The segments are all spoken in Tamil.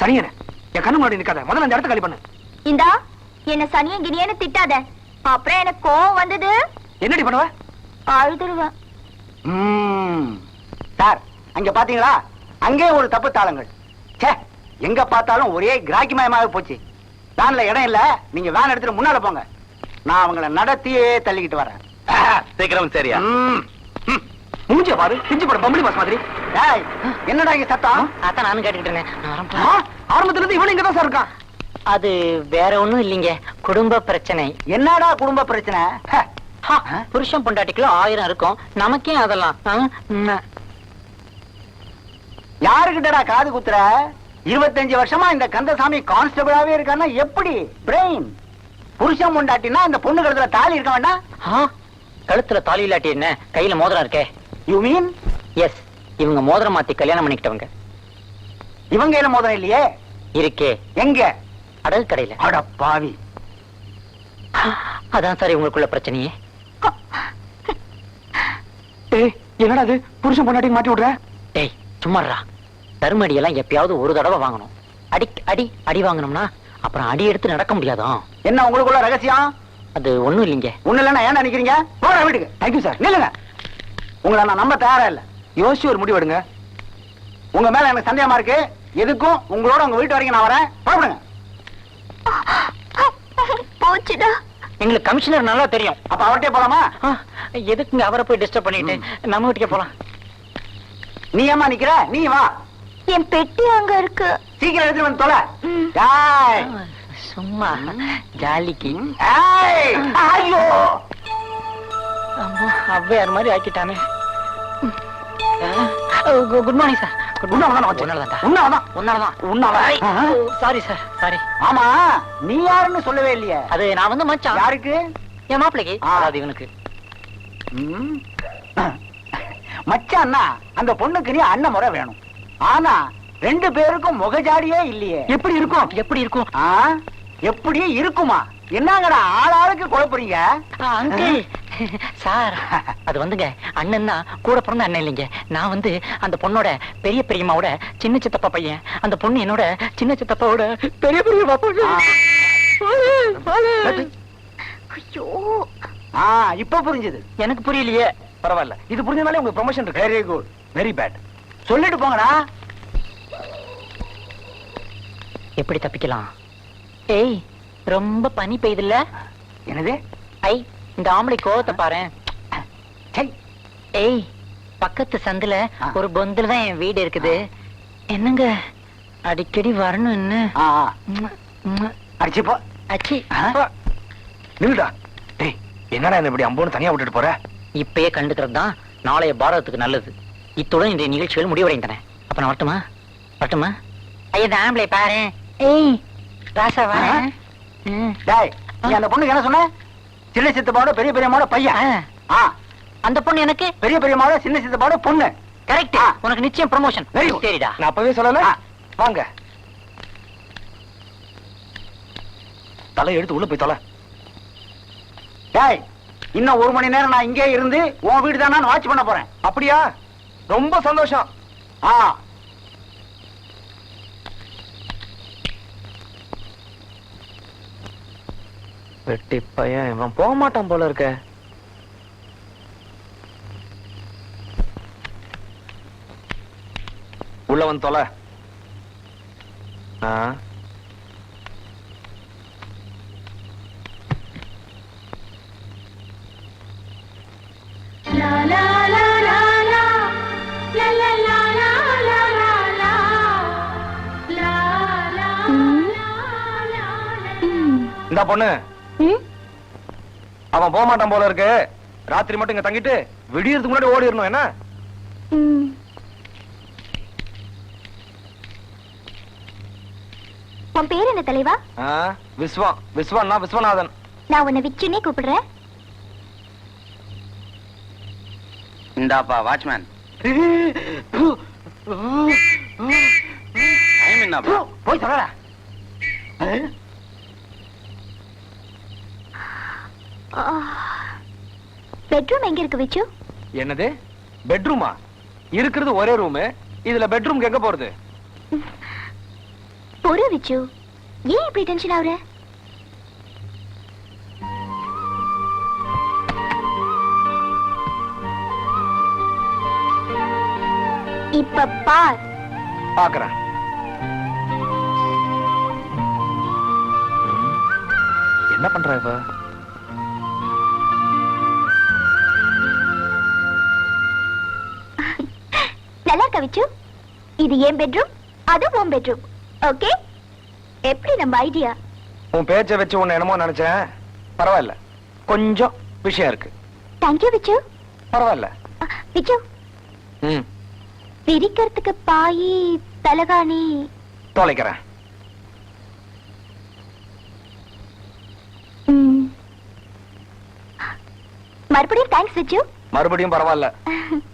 சனியன என் கண்ணு முன்னாடி நிக்காத. முதல்ல அந்த இடத்த காலி பண்ணு. இந்தா என்ன சனியன் கினியன்னு திட்டாத. அப்புறம் எனக்கு கோவம் வந்தது. என்னடி பண்ணுவ? அழுதுருவேன். சார் அங்க பாத்தீங்களா? அங்கே ஒரு தப்பு தாளங்கள். ச்சே எங்க பார்த்தாலும் ஒரே கிராக்கிமயமாக போச்சு. வேன்ல இடம் இல்ல. நீங்க வேன் எடுத்துட்டு முன்னால போங்க. நான் அவங்கள நடத்தியே தள்ளிக்கிட்டு வரேன். சீக்கிரம் சரியா. ம். ம். மூஞ்சிய பாரு பிஞ்சு போட பம்பளி பாஸ் மாதிரி. டேய், என்னடா இங்க சத்தம்? அதான் நானும் கேட்டுக்கிட்டு இருந்தேன். ஆரம்பத்துல இருந்து இவனும் இங்கதான் சார் இருக்கான். அது வேற ஒண்ணும் இல்லைங்க. குடும்ப பிரச்சனை. என்னடா குடும்ப பிரச்சனை? புருஷன் பொண்டாட்டிக்குள்ள ஆயிரம் இருக்கும். நமக்கே அதெல்லாம். யாருக்கிட்டடா காது குத்துற? இருபத்தஞ்சு வருஷமா இந்த கந்தசாமி கான்ஸ்டபிளாவே இருக்கான்னா எப்படி? பிரெயின் புருஷன் முண்டாட்டினா இந்த பொண்ணு கழுத்துல தாலி இருக்க வேண்டாம். கழுத்துல தாலி இல்லாட்டி என்ன? கையில மோதிரம் இருக்கே. யூ மீன் எஸ் இவங்க மோதிரம் மாத்தி கல்யாணம் பண்ணிக்கிட்டவங்க. இவங்க என்ன மோதிரம் இல்லையே? இருக்கே. எங்க? அடகு கடையில. அட பாவி. அதான் சார் இவங்களுக்குள்ள பிரச்சனையே. என்னடா அது புருஷன் பொண்டாட்டி மாட்டி விடுற? டேய் சும்மாறா தருமடி எல்லாம் எப்பயாவது ஒரு தடவை வாங்கணும். அடி அடி அடி வாங்கணும்னா அப்புறம் அடி எடுத்து நடக்க முடியாதான் என்ன உங்களுக்குள்ள ரகசியம்? அது ஒண்ணும் இல்லைங்க. ஒண்ணு இல்லைன்னா ஏன் நினைக்கிறீங்க போற வீட்டுக்கு. தேங்க்யூ சார் நில்லுங்க. உங்களை நான் நம்ப தயாரா இல்ல. யோசிச்சு ஒரு முடிவு எடுங்க. உங்க மேல எனக்கு சந்தேகமா இருக்கு. எதுக்கும் உங்களோட உங்க வீட்டு வரைக்கும் நான் வரேன். புறப்படுங்க. போச்சுடா. எங்களுக்கு கமிஷனர் நல்லா தெரியும். அப்ப அவர்கிட்டயே போலாமா? ஆ, எதுக்குங்க அவரை போய் டிஸ்டர்ப் பண்ணிட்டு? நம்ம வீட்டுக்கே போலாம். நீ ஏமா நிக்கிற? நீ வா. என் பெட்டி அங்க இருக்கு. சீக்கிரம் எடுத்துட்டு வந்து தொலை. டேய். சும்மா. ஜாலிக்கு. ஐயோ. அம்மா, ஔவையார் மாதிரி ஆக்கிட்டானே. Good morning sir. Good morning. Sorry sir. Sorry. ஆமா நீ யாருன்னு சொல்லவே இல்லையே. அது நான் வந்து மச்சான். யாருக்கு? என் மாப்பிளைக்கு. அதாவது இவனுக்கு. ம். மச்சான்னா அந்த பொண்ணுக்கு நீ அண்ணன் முறை வேணும். ஆனா ரெண்டு பேருக்கும் முகஜாடியே இல்லையே. எப்படி இருக்கும்? எப்படி இருக்கும்? ஆ? எப்படி இருக்குமா? என்னங்கடா ஆளாளுக்கு குழப்புறீங்க? அங்கிள் சார் அது வந்துங்க. அண்ணன்னா கூட பிறந்த அண்ணன் இல்லைங்க. நான் வந்து அந்த பொண்ணோட பெரிய பெரியம்மாவோட சின்ன சித்தப்பா பையன். அந்த பொண்ணு என்னோட சின்ன சித்தப்பாவோட பெரிய பெரியம்மா பொண்ணு ஐயோ. ஆ இப்ப புரிஞ்சுது. எனக்கு புரியலையே. பரவாயில்ல. இது புரிஞ்சனாலே உங்களுக்கு ப்ரொமோஷன் இருக்கு. வெரி குட் வெரி பேட் சொல்லிட்டு போங்கடா. எப்படி தப்பிக்கலாம்? ஏய் ரொம்ப பனி பெய்யுதுல்ல என்னது? ஐ இந்த ஆம்பளை கோவத்தை பாரேன் சை. ஏய் பக்கத்து சந்துல. ஒரு பொந்துல தான் என் வீடு இருக்குது. என்னங்க? அடிக்கடி வரணும் என்ன? ஆ ஆ. அடிச்சு போ. அச்சி ஆ? நில்லுடா. டேய் என்னடா என்ன இப்படி அம்போன்னு தனியா விட்டுட்டு போற? இப்பயே கண்டுக்கிறது தான் நாளைய பாரதத்துக்கு நல்லது. இத்துடன் இன்றைய நிகழ்ச்சிகள் முடிவடைந்தன அப்ப நான் வரட்டுமா? வரட்டுமா? ஐயா இந்த ஆம்பளை பாரு. ஏய். ராசா வா. டேய் நீ அந்த பொண்ணுக்கு என்ன சொன்ன? சின்ன சித்தப்பாவோட பெரிய பெரியம்மாவோட பையன். அந்த பொண்ணு எனக்கு? பெரிய பெரியம்மாவோட சின்ன சித்தப்பாவோட பொண்ணு. கரெக்ட். உனக்கு நிச்சயம் ப்ரமோஷன் good. சரிடா. நான் அப்பவே சொல்லல. வாங்க. தலை எடுத்து உள்ள போய் தொலை. டேய் இன்னும் ஒரு மணி நேரம் நான் இங்கே இருந்து உன் வீடு தான் நான் வாட்ச் பண்ண போறேன். அப்படியா? ரொம்ப சந்தோஷம். ஆ. வெட்டி பையன் இவன் போக மாட்டான் போல இருக்க. உள்ள வந்து தொலை. இந்த பொண்ணு? அவன் போக மாட்டான் போல இருக்கு. ராத்திரி மட்டும் இங்க தங்கிட்டு விடியறதுக்கு முன்னாடி ஓடிடணும் என்ன. உன் பேர் என்ன தலைவா? ஆ, விஸ்வம் விஸ்வன்னா விஸ்வநாதன். நான் உன்னை விச்சுன்னே கூப்பிடுறேன். இந்தாப்பா வாட்ச்மேன். டைம் என்னப்பா போய் சொல்லடா பெட்ரூம் எங்க இருக்கு விச்சு? என்னது? பெட்ரூமா? இருக்கிறது ஒரே ரூமு இதுல பெட்ரூம் எங்க போறது? பொறு விச்சு. ஏன் இப்படி டென்ஷன் ஆகுற இப்ப பார். பாக்குறேன். என்ன பண்ற இவ? நல்லா இருக்கா விச்சு இது என் பெட்ரூம் அது உன் பெட்ரூம் ஓகே எப்படி நம்ம ஐடியா உன் பேச்சை வச்சு உன்னை என்னமோ நினைச்சேன். பரவாயில்ல. கொஞ்சம் விஷயம் இருக்கு. தேங்க்யூ விச்சு பரவாயில்ல. விச்சு ம். விரிக்கிறதுக்கு பாயி தலகாணி. தொலைக்கிறேன். மறுபடியும் தேங்க்ஸ் விச்சு மறுபடியும் பரவாயில்ல.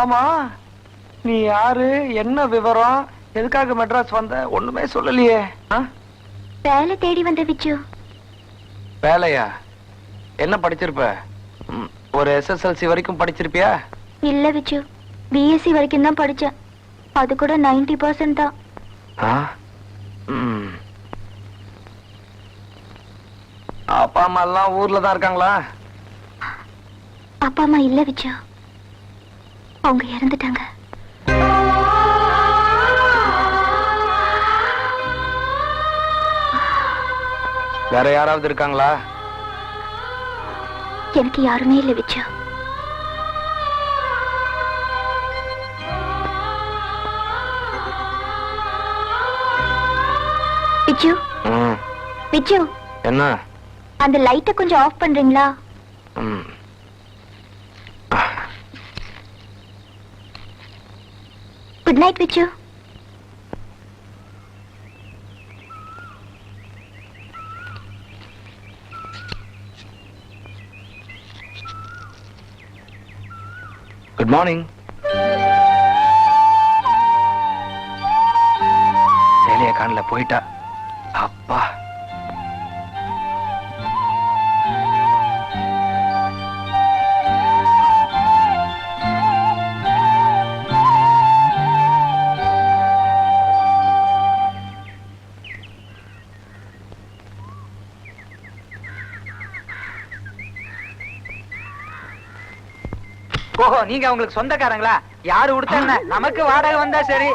ஆமா. நீ யாரு? என்ன விவரம்? எதுக்காக மெட்ராஸ் வந்த? ஒண்ணுமே சொல்லலையே? வேலை தேடி வந்த விச்சு வேலையா? என்ன படிச்சிருப்ப? ஒரு எஸ்எஸ்எல்சி வரைக்கும் படிச்சிருப்பியா? இல்ல விச்சு பிஎஸ்சி வரைக்கும் தான் படிச்சேன். அது கூட 90% பர்சன்ட் தான். அப்பா அம்மா எல்லாம் ஊர்ல தான் இருக்காங்களா? அப்பா அம்மா இல்ல விச்சு அவங்க இறந்துட்டாங்க. வேற யாராவது இருக்காங்களா? எனக்கு யாருமே இல்ல விச்சு ம். விச்சு என்ன? அந்த லைட்டை கொஞ்சம் ஆஃப் பண்றீங்களா? Good night Vichu good morning சேலைய காணல போயிட்டா. அப்பா. ஓஹோ நீங்க உங்களுக்கு சொந்தக்காரங்களா? யாரு கொடுத்தா என்ன? நமக்கு வாடகை வந்தா சரி.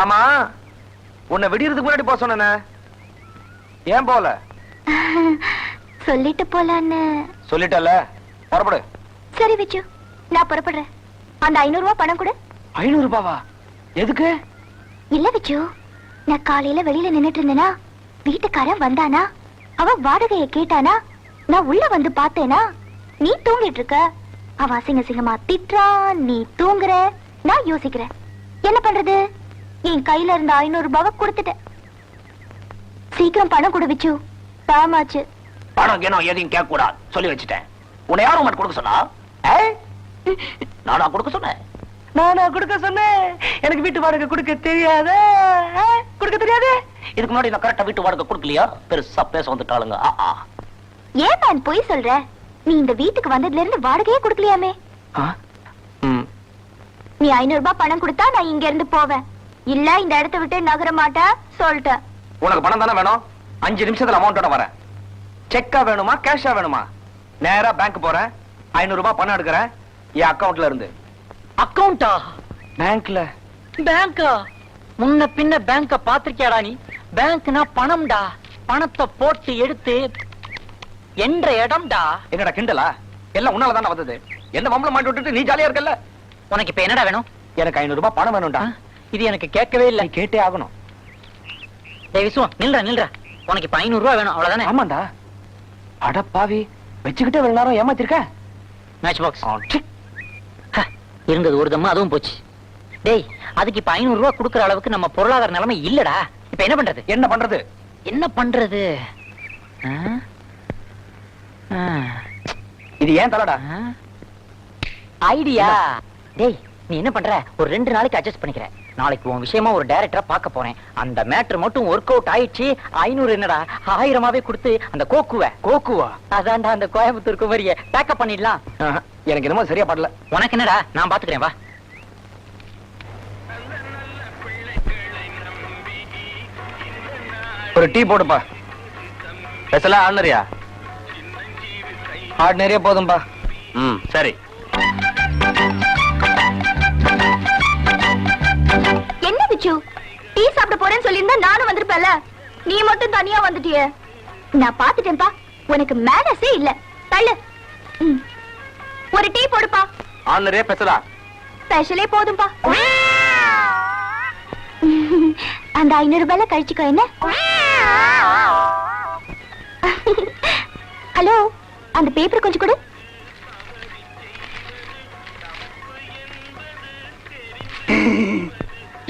ஆமா உன்னை விடியறதுக்கு முன்னாடி போக சொன்னேனே. ஏன் போல சொல்லிட்டு போலான்னு. சொல்லிட்டல புறப்படு. சரி விச்சு நான் புறப்படுறேன். அந்த ஐநூறு ரூபாய் பணம் கொடு. ஐநூறு ரூபாவா? எதுக்கு? இல்ல விச்சு நான் காலையில வெளியில நின்னுட்டு இருந்தேனா வீட்டுக்காரன் வந்தானா அவன் வாடகைய கேட்டானா நான் உள்ள வந்து பார்த்தேனா நீ தூங்கிட்டு இருக்க. அவன் அசிங்க அசிங்கமா திட்டுறான் நீ தூங்குற நான் யோசிக்கிறேன். என்ன பண்றது? என் கையில இருந்த ஐநூறு ரூபாவை கொடுத்துட்டேன். சீக்கிரம் பணம் கொடு விச்சு தாமாச்சு பணம் எதையும் கேட்க கூடாது சொல்லி வச்சுட்டேன். உன்னை யாரும் கொடுக்க சொன்னா? நானா கொடுக்க சொன்னேன். நானா கொடுக்க சொன்னேன். எனக்கு வீட்டு வாடகை கொடுக்க தெரியாத. கொடுக்க தெரியாது. இதுக்கு முன்னாடி நான் கரெக்டா வீட்டு வாடகை கொடுக்கலையா? பெருசா பேச வந்துட்டாளுங்க. ஆ, ஆ. ஏன் நான் பொய் சொல்ற? நீ இந்த வீட்டுக்கு வந்ததுல இருந்து வாடகையே கொடுக்கலையாமே. நீ ஐநூறு ரூபாய் பணம் கொடுத்தா நான் இங்க இருந்து போவேன். இல்ல இந்த இடத்த விட்டு நகர மாட்டேன் சொல்லிட்டேன் உனக்கு பணம் தானே வேணும்? அஞ்சு நிமிஷத்துல அமௌண்டோட வரேன். செக்கா வேணுமா கேஷா வேணுமா? நேரா பேங்க் போறேன். ஐநூறு ரூபாய் பணம் எடுக்கிறேன். என் அக்கவுண்ட்ல இருந்து. அக்கவுண்டா? பேங்க்ல. பேங்கா? முன்ன பின்ன பேங்க பாத்திருக்கியாடா நீ? பேங்க்னா பணம்டா. பணத்தை போட்டு எடுத்து என்ற இடம்டா. என்னடா கிண்டலா? எல்லாம் உன்னால தானே வந்தது. என்ன மம்பளம் மாட்டி விட்டுட்டு நீ ஜாலியா இருக்கல்ல? உனக்கு இப்ப என்னடா வேணும்? எனக்கு ஐநூறு ரூபாய் பணம் வேணும்டா? இது எனக்கு கேட்கவே இல்ல. கேட்டே ஆகணும். டேய் விசுவம் நில்ற நில்ற. உனக்கு இப்ப ஐநூறு ரூபாய் வேணும் அவ்வளவுதானே? ஆமாண்டா. அட பாவி வச்சுக்கிட்டே இவ்வளவு நேரம் ஏமாத்திருக்க? Match box. இருந்தது ஒரு தம்மா அதுவும் போச்சு. டேய் அதுக்கு இப்ப ஐநூறு ரூபாய் கொடுக்கற அளவுக்கு நம்ம பொருளாதார நிலைமை இல்லடா. இப்ப என்ன பண்றது? என்ன பண்றது? என்ன பண்றது. இது ஏன் தலைடா? ஐடியா. டேய் நீ என்ன பண்ற? ஒரு ரெண்டு நாளைக்கு அட்ஜஸ்ட் பண்ணிக்கிற. நாளைக்கு உன் விஷயமா ஒரு டைரக்டரா பார்க்க போறேன். அந்த மேட்ரு மட்டும் ஒர்க் அவுட் ஆயிடுச்சு. ஐநூறு என்னடா? ஆயிரமாவே கொடுத்து அந்த கோக்குவ. கோக்குவா? அதான்டா அந்த கோயம்புத்தூர் குமரிய. பேக்கப் பண்ணிடலாம். எனக்கு என்னமோ சரியா படல. உனக்கு என்னடா? நான் பாத்துக்கிறேன் வா. ஒரு டீ போடுப்பா. ஸ்பெஷலா ஆர்டினரியா ஆர்டினரியா போதும்பா. ம் சரி. பிச்சு டீ சாப்பிட போறேன்னு சொல்லியிருந்தா நானும் வந்திருப்பேன்ல. நீ மட்டும் தனியா வந்துட்டியே. நான் பாத்துட்டேன்ப்பா உனக்கு மேனஸே இல்ல. தள்ளு. ஒரு டீ போடுப்பா. ஆர்டினரியா ஸ்பெஷலா ஸ்பெஷலே போதும்பா. அந்த ஐநூறு ரூபாய்ல கழிச்சுக்கோ என்ன? ஹலோ அந்த பேப்பர் கொஞ்சம் கொடு.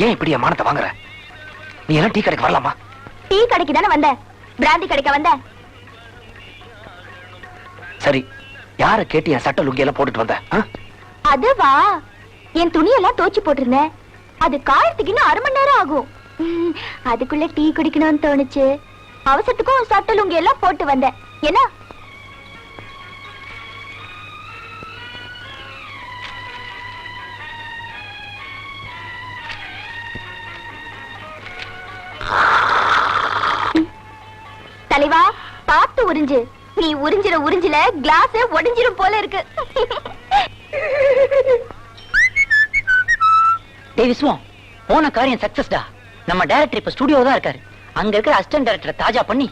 ஏன் இப்படி என் மானத்தை வாங்குற? நீ எல்லாம் டீ கடைக்கு வரலாமா? டீ கடைக்கு தானே வந்த. பிராந்தி கடைக்க வந்த? சரி யார கேட்டு என் சட்ட லுங்கி எல்லாம் போட்டுட்டு வந்த? அதுவா? என் துணியெல்லாம் தோச்சு போட்டிருந்தேன். அது காயத்துக்கு இன்னும் அரை மணி நேரம் ஆகும். அதுக்குள்ள டீ குடிக்கணும்னு தோணுச்சு. அவசரத்துக்கும் சட்ட லுங்கி எல்லாம் போட்டு வந்தேன். என்ன? தலைவா பார்த்து உறிஞ்சு. நீ உறிஞ்சிற உறிஞ்சில கிளாஸ் உடைஞ்சிரும் போல இருக்கு. டேய் விஸ்வம் போன காரியம் சக்சஸ்டா நம்ம டைரக்டர் இப்ப ஸ்டுடியோ தான் இருக்காரு. அங்க இருக்கிற அசிஸ்டன்ட் டைரக்டரை தாஜா பண்ணி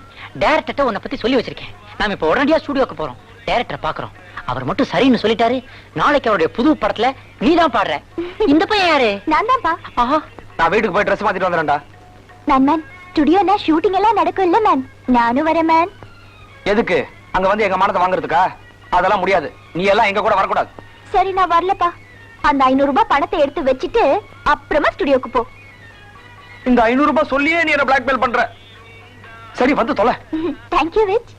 டைரக்டர்ட்ட உன்னை பத்தி சொல்லி வச்சிருக்கேன். நாம இப்ப உடனடியா ஸ்டுடியோக்கு போறோம். டைரக்டரை பாக்குறோம். அவர் மட்டும் சரின்னு சொல்லிட்டாரு. நாளைக்கு அவருடைய புது படத்துல நீதான் பாடுற. இந்த பையன் யாரு? நான் தான்ப்பா ஆஹா. நான் வீட்டுக்கு போய் ட்ரெஸ் மாத்திட்டு வந்துடுறேன்டா. Man man. ஸ்டுடியோனா ஷூட்டிங் எல்லாம் நடக்கும் இல்ல மேன் நானும் வரேன் மேன் எதுக்கு? அங்க வந்து எங்க மானத்தை வாங்குறதுக்கா? அதெல்லாம் முடியாது. நீ எல்லாம் எங்க கூட வரக்கூடாது. சரி நான் வரலப்பா. அந்த ஐநூறு ரூபாய் பணத்தை எடுத்து வச்சுட்டு அப்புறமா ஸ்டுடியோக்கு போ. இந்த ஐநூறு ரூபாய் சொல்லியே நீ என்ன பிளாக்மெயில் பண்ற. சரி வந்து தொலை. Thank you which